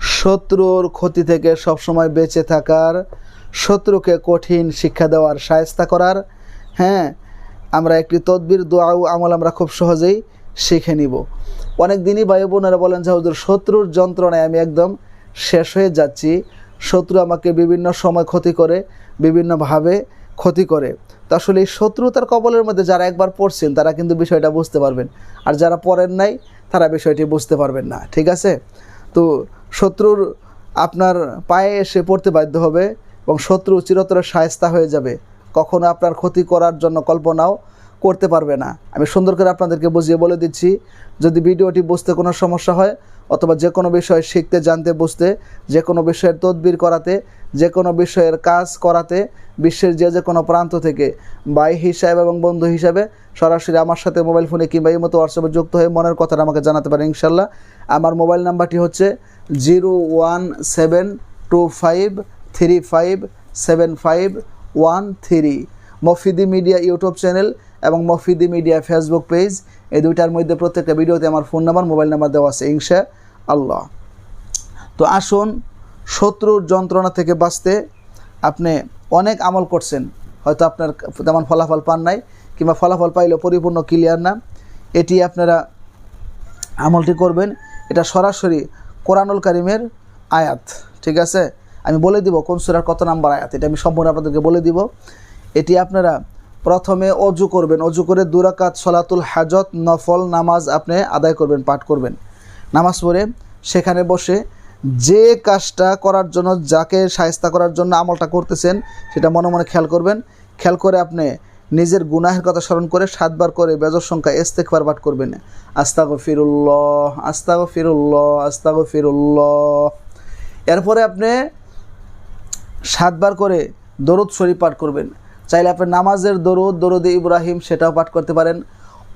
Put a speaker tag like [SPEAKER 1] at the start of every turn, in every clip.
[SPEAKER 1] শত্রুর ক্ষতি থেকে সবসময় বেঁচে থাকার, শত্রুকে কঠিন শিক্ষা দেওয়ার সায়স্তা করার। হ্যাঁ আমরা একটি তদবির, দোয়া ও আমল আমরা খুব সহজেই শিখে নিব। অনেক দিনই ভাই বোনেরা বলেন যে, হুজুর, শত্রুর যন্ত্রণায় আমি একদম শেষ হয়ে যাচ্ছি। শত্রু আমাকে বিভিন্ন সময় ক্ষতি করে, বিভিন্নভাবে ক্ষতি করে। তো আসলে এই শত্রুতার কবলের মধ্যে যারা একবার পড়ছেন, তারা কিন্তু বিষয়টা বুঝতে পারবেন। আর যারা পড়েন নাই, তারা বিষয়টি বুঝতে পারবেন না। ঠিক আছে? তো শত্রুর আপনার পায়ে এসে পড়তে বাধ্য হবে এবং শত্রু চিরতরে সায়স্তা হয়ে যাবে। কখনো আপনার ক্ষতি করার জন্য কল্পনাও করতে পারবে না। আমি সুন্দর করে আপনাদেরকে বুঝিয়ে বলে দিচ্ছি, যদি ভিডিওটি বুঝতে কোনো সমস্যা হয় অথবা যে কোনো বিষয় শিখতে, জানতে, বুঝতে, যে কোনো বিষয়ের তদবির করাতে, যে কোনো বিষয়ের কাজ করাতে বিশ্বের যে যে কোনো প্রান্ত থেকে ভাই হিসাবে এবং বন্ধু হিসাবে সরাসরি আমার সাথে মোবাইল ফোনে কিংবা এই মতো হোয়াটসঅ্যাপে যুক্ত হয়ে মনের কথাটা আমাকে জানাতে পারেন ইনশাল্লাহ। আমার মোবাইল নাম্বারটি হচ্ছে zero one seven two five three five seven five one three. Mofidi media YouTube channel এবং মফিদি মিডিয়া ফেসবুক পেজ, এই দুইটার মধ্যে প্রত্যেকটা ভিডিওতে আমার ফোন নাম্বার, মোবাইল নাম্বার দেওয়া আছে, ইনশা আল্লাহ। তো আসুন, শত্রুর যন্ত্রণা থেকে বাঁচতে আপনি অনেক আমল করছেন, হয়তো আপনার তেমন ফলাফল পান নাই, কিংবা ফলাফল পাইলেও পরিপূর্ণ ক্লিয়ার না। এটি আপনারা আমলটি করবেন, এটা সরাসরি কোরআনুল কারিমের আয়াত, ঠিক আছে? আমি বলে দিব কোন সুরার কত নাম্বার আয়াত, এটা আমি সম্পূর্ণ আপনাদেরকে বলে দিব। এটি আপনারা প্রথমে অজু করবেন। অজু করে দুরাকাত সলাতুল হাজত, নফল নামাজ আপনি আদায় করবেন, পাঠ করবেন। নামাজ পড়ে সেখানে বসে যে কাজটা করার জন্য, যাকে সায়স্তা করার জন্য আমলটা করতেছেন, সেটা মনে মনে খেয়াল করবেন। খেয়াল করে আপনি নিজের গুনাহের কথা স্মরণ করে সাতবার করে বেজর সংখ্যা ইস্তেকবার পাঠ করবেন। আস্তাগ ফিরুল্লাহ আস্তাগ ফিরুল্লাহ আস্তাগ ফিরুল্লাহ এরপরে আপনি সাতবার করে দরুদ শরীফ পাঠ করবেন। চাইলে আপনি নামাজের দরুদ দরুদ ইব্রাহিম সেটাও পাঠ করতে পারেন।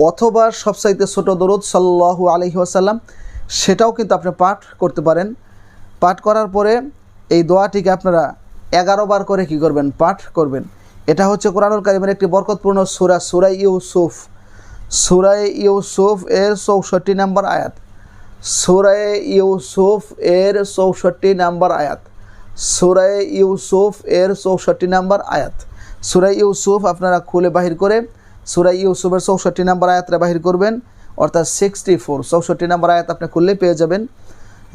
[SPEAKER 1] অথবা সবসাইতে ছোট দরুদ সাল্লাহু আলহি আসাল্লাম সেটাও কিন্তু আপনি পাঠ করতে পারেন। পাঠ করার পরে এই দোয়াটিকে আপনারা এগারো বার করে কি করবেন? পাঠ করবেন। এটা হচ্ছে কোরআনুল কারিমের একটি বরকতপূর্ণ সুরা সুরাই ইউসুফ। সুরাই ইউসুফ এর চৌষট্টি নাম্বার আয়াত। সুরাই ইউসুফ এর চৌষট্টি নাম্বার আয়াত। সুরাই ইউসুফ এর চৌষট্টি নাম্বার আয়াত। সুরাই ইউসুফ আপনারা খুলে বাহির করে সুরাই ইউসুফের চৌষট্টি নাম্বার আয়াতটা বাহির করবেন অর্থাৎ সিক্সটি ফোর চৌষট্টি নাম্বার আয়াত আপনি খুললে পেয়ে যাবেন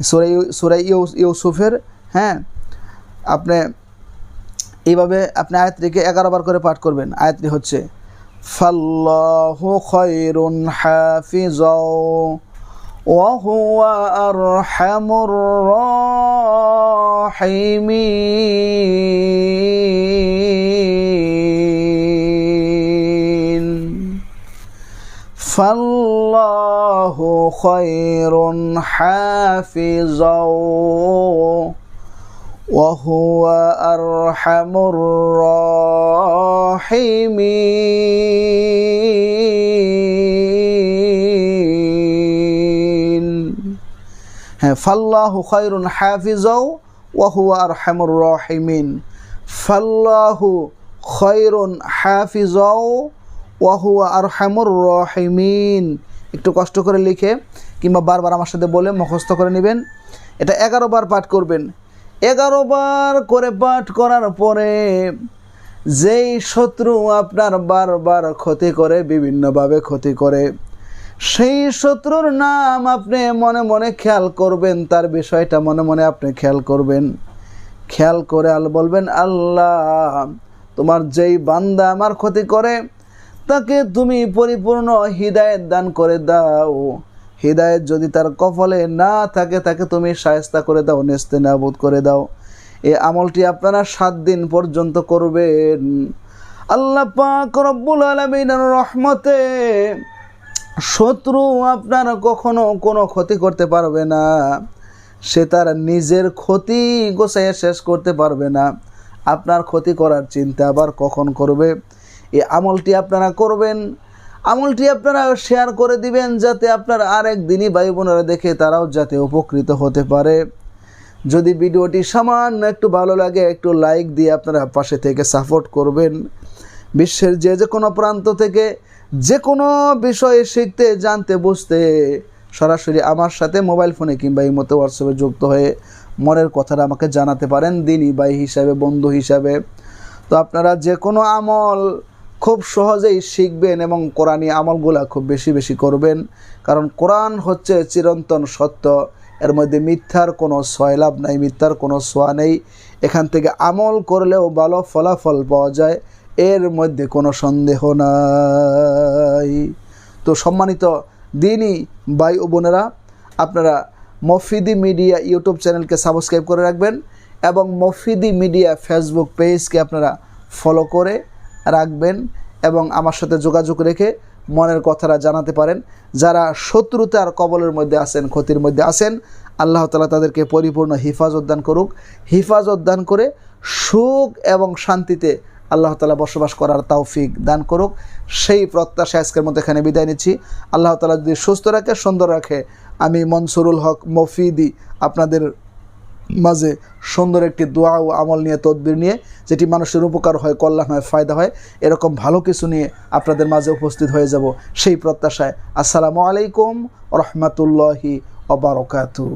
[SPEAKER 1] সুরাই সুরাই ইউ ইউসুফের হ্যাঁ আপনি এইভাবে আপনি আয়াতটিকে এগারো বার করে পাঠ করবেন আয়াতটি হচ্ছে ফাল্লাহু খৈরুন হাফিজাও وهو أرحم الراحمين فالله خير حافظا وهو أرحم الراحمين. فالله خير حافظا وهو أرحم الراحمين. فالله خير حافظا ওয়াহুয়া আরহামুর রাহিমিন। একটু কষ্ট করে লিখে কিংবা বারবার আমার সাথে বলে মুখস্থ করে নেবেন। এটা এগারো বার পাঠ করবেন। এগারো বার করে পাঠ করার পরে যেই শত্রু আপনার বারবার ক্ষতি করে, বিভিন্নভাবে ক্ষতি করে, সেই শত্রুর নাম আপনি মনে মনে খেয়াল করবেন, তার বিষয়টা মনে মনে আপনি খেয়াল করবেন। খেয়াল করে আল বলবেন, আল্লাহ, তোমার যেই বান্দা আমার ক্ষতি করে তাকে তুমি পরিপূর্ণ হৃদায়ত দান করে দাও। হৃদায়ত যদি তার কফলে না থাকে, তাকে তুমি সায়স্তা করে দাও, নেস্তে নাবুদ করে দাও। এই আমলটি আপনারা সাত দিন পর্যন্ত করবেন। আল্লাহ পাক রব্বুল আলমিনের রহমতে শত্রু আপনার কখনো কোনো ক্ষতি করতে পারবে না। সে তার নিজের ক্ষতি গোছাইয়া শেষ করতে পারবে না। আপনার ক্ষতি করার চিন্তা আবার কখন করবে? এই আমলটি আপনারা করবেন, আমলটি আপনারা শেয়ার করে দিবেন যাতে আপনার আরেক দিনই ভাই বোনেরা দেখে তারাও যাতে উপকৃত হতে পারে। যদি ভিডিওটি সামান্য একটু ভালো লাগে, একটু লাইক দিয়ে আপনারা পাশে থেকে সাপোর্ট করবেন। বিশ্বের যে যে কোনো প্রান্ত থেকে যে কোনো বিষয়ে শিখতে, জানতে, বুঝতে সরাসরি আমার সাথে মোবাইল ফোনে কিংবা এই মতো হোয়াটসঅ্যাপে যুক্ত হয়ে মনের কথাটা আমাকে জানাতে পারেন দিনই ভাই হিসাবে, বন্ধু হিসাবে। তো আপনারা যে কোনো আমল খুব সহজেই শিখবেন এবং কোরআনী আমলগুলা খুব বেশি বেশি করবেন। কারণ কোরআন হচ্ছে চিরন্তন সত্য। এর মধ্যে মিথ্যার কোনো সয়লাভ নাই, মিথ্যার কোনো সোয়া নেই। এখান থেকে আমল করলেও ভালো ফলাফল পাওয়া যায়, এর মধ্যে কোনো সন্দেহ নাই। তো সম্মানিত দিনই ভাই ও বোনেরা, আপনারা মফিদি মিডিয়া ইউটিউব চ্যানেলকে সাবস্ক্রাইব করে রাখবেন এবং মফিদি মিডিয়া ফেসবুক পেজকে আপনারা ফলো করে রাখবেন এবং আমার সাথে যোগাযোগ রেখে মনের কথাটা জানাতে পারেন। যারা শত্রুতার কবলের মধ্যে আছেন, ক্ষতির মধ্যে আছেন, আল্লাহ তালা তাদেরকে পরিপূর্ণ হিফাজত দান করুক। হিফাজত দান করে সুখ এবং শান্তিতে আল্লাহ তালা বসবাস করার তৌফিক দান করুক। সেই প্রত্যাশা আজকের মধ্যে এখানে বিদায় নিচ্ছি। আল্লাহ তালা যদি সুস্থ রাখে, সুন্দর রাখে, আমি মনসুরুল হক মফিদি আপনাদের মাঝে সুন্দর একটি দোয়া ও আমল নিয়ে, তদবির নিয়ে যেটি মানুষের উপকার হয়, কল্যাণ হয়, ফায়দা হয়, এরকম ভালো কিছু নিয়ে আপনাদের মাঝে উপস্থিত হয়ে যাব সেই প্রত্যাশায়। আসসালামু আলাইকুম রহমতুল্লাহি অবরকাতু